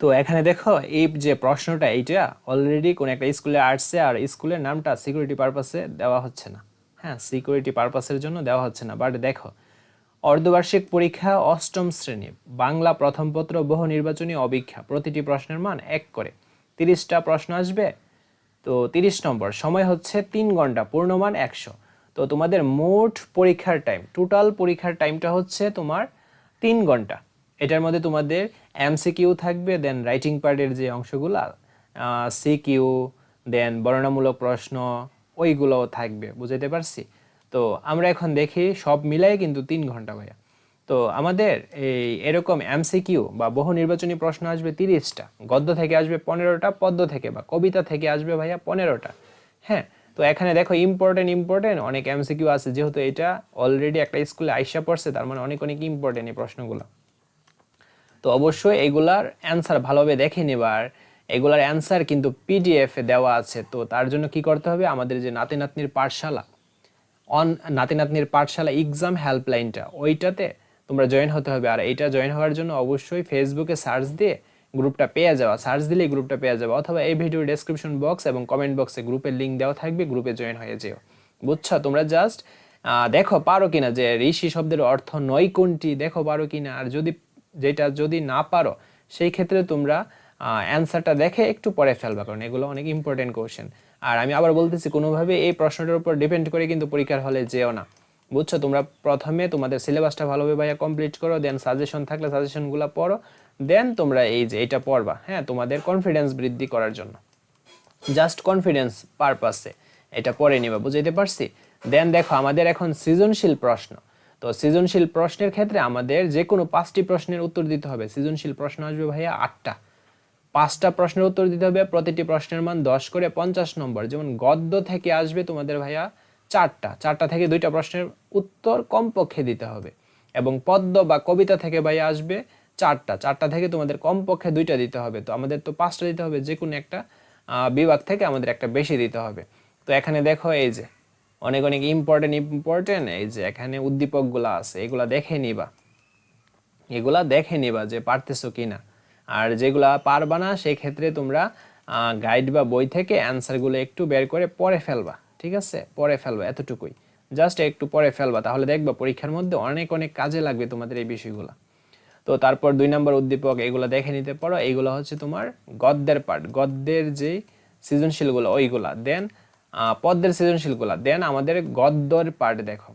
তো এখানে দেখো, এই যে প্রশ্নটা, এইটা অলরেডি কোন একটা স্কুলে আসছে আর স্কুলের নামটা সিকিউরিটি পারপাসে দেওয়া হচ্ছে না। হ্যাঁ সিকিউরিটি পারপাসের জন্য দেওয়া হচ্ছে না। বাট দেখো, অর্ধবার্ষিক পরীক্ষা অষ্টম শ্রেণি, বাংলা প্রথম পত্র, বহু নির্বাচনী অবীক্ষা, প্রতিটি প্রশ্নের মান এক করে। তিরিশটা প্রশ্ন আসবে, তো তিরিশ নম্বর, সময় হচ্ছে তিন ঘণ্টা, পূর্ণমান একশো। তো তোমাদের মোট পরীক্ষার টাইম টোটাল পরীক্ষার টাইমটা হচ্ছে তোমার তিন ঘণ্টা। এটার মধ্যে তোমাদের এমসিকিউ থাকবে দেন রাইটিং পার্টের যে অংশগুলা সিকিউ দেন বর্ণনামূলক প্রশ্ন, ওইগুলোও থাকবে, বুঝাইতে পারছি? তো আমরা এখন দেখি, সব মিলাই কিন্তু তিন ঘণ্টা ভাইয়া। তো আমাদের এই এরকম এমসিকিউ বা বহু নির্বাচনী প্রশ্ন আসবে তিরিশটা, গদ্য থেকে আসবে পনেরোটা, পদ্য থেকে বা কবিতা থেকে আসবে ভাইয়া পনেরোটা হ্যাঁ? তো এখানে দেখো ইম্পর্টেন্ট ইম্পর্টেন্ট অনেক এমসিকিউ আছে, যেহেতু এটা অলরেডি একটা স্কুলে আইসা পড়ছে, তার মানে অনেক অনেক ইম্পর্টেন্ট এই প্রশ্নগুলো। তো অবশ্যই এগুলার অ্যান্সার ভালোভাবে দেখে নেবার। এগুলার অ্যান্সার কিন্তু পিডিএফ দেওয়া আছে। তো তার জন্য কি করতে হবে? আমাদের যে নাতি নাতনির পাঠশালা অন নাতি নাতনির পাঠশালা এক্সাম হেল্পলাইনটা ওইটাতে তোমরা জয়েন হতে হবে। আর এইটা জয়েন হওয়ার জন্য অবশ্যই ফেসবুকে সার্চ দিয়ে গ্রুপটা পেয়ে যাওয়া। সার্চ দিলেই গ্রুপটা পেয়ে যাওয়া। অথবা এই ভিডিওর ডেসক্রিপশন বক্স এবং কমেন্ট বক্সে গ্রুপের লিঙ্ক দেওয়া থাকবে গ্রুপে জয়েন হয়ে যেও। বুঝছ? তোমরা জাস্ট দেখো পারো কিনা যে ঋষি শব্দের অর্থ নয় কোনটি, দেখো পারো কিনা। আর যদি যেটা যদি না পারো, সেই ক্ষেত্রে তোমরা অ্যান্সারটা দেখে একটু পরে ফেলবা, কারণ এগুলো অনেক ইম্পর্টেন্ট কোশ্চেন আর আমি আবার বলতেছি, কোনোভাবে এই প্রশ্নটার উপর ডিপেন্ড করে কিন্তু পরীক্ষার হলে যেও না। বুঝছ? তোমরা প্রথমে তোমাদের সিলেবাসটা ভালোভাবে ভাইয়া কমপ্লিট করো দেন সাজেশন থাকলে সাজেশনগুলো পড়ো দেন তোমরা এই যে এটা পড়বা হ্যাঁ? তোমাদের কনফিডেন্স বৃদ্ধি করার জন্য। জাস্ট কনফিডেন্স পারপাসে এটা পড়ে নিবা, বুঝাইতে পারছি? দেন দেখো, আমাদের এখন সৃজনশীল প্রশ্ন। তো সৃজনশীল প্রশ্নের ক্ষেত্রে আমাদের যে কোনো পাঁচটি প্রশ্নের উত্তর দিতে হবে। সৃজনশীল প্রশ্ন আসবে ভাইয়া আটটা। পাঁচটা প্রশ্নের উত্তর দিতে হবে, প্রতিটি প্রশ্নের মান দশ করে পঞ্চাশ নম্বর। যেমন গদ্য থেকে আসবে তোমাদের ভাইয়া চারটা। চারটা থেকে দুইটা প্রশ্নের উত্তর কমপক্ষে দিতে হবে। এবং পদ্য বা কবিতা থেকে ভাইয়া আসবে চারটা। চারটা থেকে তোমাদের কমপক্ষে দুইটা দিতে হবে। তো আমাদের তো পাঁচটা দিতে হবে যে কোনো একটা বিভাগ থেকে আমাদের একটা বেশি দিতে হবে। তো এখানে দেখো এই যে অনেক অনেক ইম্পর্টেন্ট ইম্পর্টেন্ট এই যে এখানে উদ্দীপকগুলো আছে, এগুলা দেখে নিবা। এগুলা দেখে নিবা যে পারতেছো কিনা। আর যেগুলা পারবা না সেই ক্ষেত্রে তোমরা গাইড বা বই থেকে অ্যান্সারগুলো একটু বের করে পড়ে ফেলবা, ঠিক আছে? পড়ে ফেলবা এতটুকুই। জাস্ট একটু পরে ফেলবা, তাহলে দেখবা পরীক্ষার মধ্যে অনেক অনেক কাজে লাগবে তোমাদের এই বিষয়গুলো। তো তারপর দুই নম্বর উদ্দীপক, এগুলো দেখে নিতে পারো। এইগুলো হচ্ছে তোমার গদ্যের পার্ট গদ্যের যে সৃজনশীলগুলো, ওইগুলা। দেন পদ্মের সৃজনশীলগুলা দেন আমাদের গদ্যর পার্ট দেখো।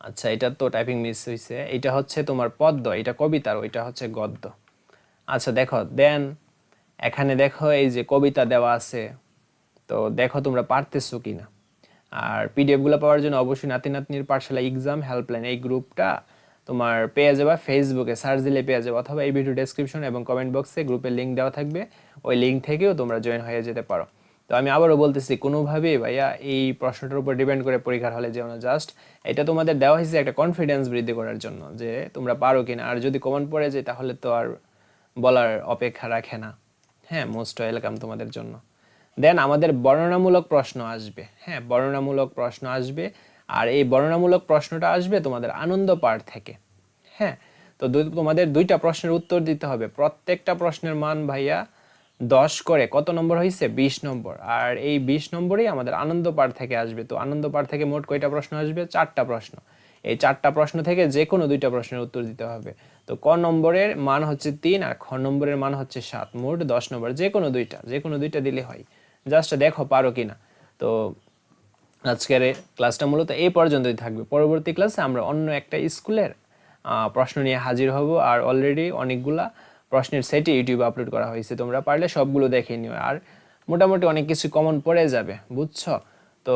আচ্ছা এটা তো টাইপিং মিস হয়েছে এটা হচ্ছে তোমার পদ্য এটা কবিতার, ওইটা হচ্ছে গদ্য। আচ্ছা দেখো দেন এখানে দেখো এই যে কবিতা দেওয়া আছে। তো দেখো তোমরা পারতেছো কিনা। আর পিডিএফগুলো পাওয়ার জন্য অবশ্যই নাতি নাতনির পাঠশালা এক্সাম হেল্পলাইন এই গ্রুপটা তোমার পেয়ে যাবা ফেসবুকে সার্চ দিলে পেয়ে যাবে, অথবা এই ভিডিও ডেসক্রিপশন এবং কমেন্ট বক্সে গ্রুপের লিঙ্ক দেওয়া থাকবে। ওই লিঙ্ক থেকেও তোমরা জয়েন হয়ে যেতে পারো। তো আমি আবারও বলতেছি কোনোভাবে ভাইয়া এই প্রশ্নটার উপর ডিপেন্ড করে পরীক্ষার হলে যেও না জাস্ট এটা তোমাদের দেওয়া হয়েছে একটা কনফিডেন্স বৃদ্ধি করার জন্য যে তোমরা পারো কিনা। আর যদি কমন পড়ে যায়, তাহলে তো আর বলার অপেক্ষা রাখে না। হ্যাঁ মোস্ট ওয়েলকাম তোমাদের জন্য। দেন আমাদের বর্ণনামূলক প্রশ্ন আসবে। হ্যাঁ বর্ণনামূলক প্রশ্ন আসবে। আর এই বর্ণনামূলক প্রশ্নটা আসবে তোমাদের আনন্দ পাঠ থেকে। হ্যাঁ তো তোমাদের দুইটা প্রশ্নের উত্তর দিতে হবে। প্রত্যেকটা প্রশ্নের মান ভাইয়া দশ করে, কত নম্বর হয়েছে বিশ নম্বর। আর এই বিশ নম্বরেই আমাদের আনন্দ পাঠ থেকে আসবে। তো আনন্দ পাঠ থেকে মোট কয়টা প্রশ্ন আসবে? চারটা প্রশ্ন। এই চারটা প্রশ্ন থেকে যে কোনো দুইটা প্রশ্নের উত্তর দিতে হবে। তো ক নম্বরের মান হচ্ছে তিন আর খ নম্বরের মান হচ্ছে সাত। মোট দশ নম্বর। যে কোনো দুইটা, যে কোনো দুইটা দিলে হয়। জাস্ট দেখো পারো কিনা। তো আজকের ক্লাসটা মূলত এই পর্যন্তই থাকবে। পরবর্তী ক্লাসে আমরা অন্য একটা স্কুলের প্রশ্ন নিয়ে হাজির হব আর অলরেডি অনেকগুলা প্রশ্নের সেটই ইউটিউবে আপলোড করা হয়েছে। তোমরা পারলে সবগুলো দেখে নিও। আর মোটামুটি অনেক কিছু কমন পড়ে যাবে, বুঝছ? তো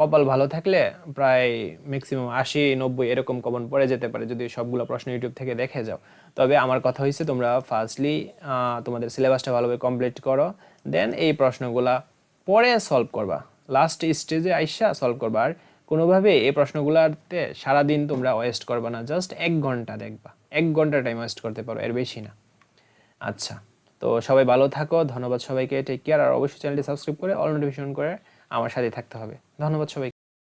কপাল ভালো থাকলে প্রায় ম্যাক্সিমাম আশি, নব্বই এরকম কমন পড়ে যেতে পারে যদি সবগুলো প্রশ্ন ইউটিউব থেকে দেখে যাও। তবে আমার কথা হয়েছে তোমরা ফার্স্টলি তোমাদের সিলেবাসটা ভালোভাবে কমপ্লিট করো দেন এই প্রশ্নগুলা পরে সলভ করবা। লাস্ট স্টেজে আইসা সলভ করবা। কোনোভাবে এই প্রশ্নগুলোতে সারাদিন তোমরা ওয়েস্ট করবা না জাস্ট এক ঘণ্টা দেখবা। এক ঘণ্টা টাইম ওয়েস্ট করতে পারো, এর বেশি না। আচ্ছা তো সবাই ভালো থাকো, ধন্যবাদ সবাইকে টেক কেয়ার আর অবশ্যই চ্যানেলটি সাবস্ক্রাইব করে অল নোটিফিকেশন করে আমার সাথে থাকতে হবে। ধন্যবাদ সবাই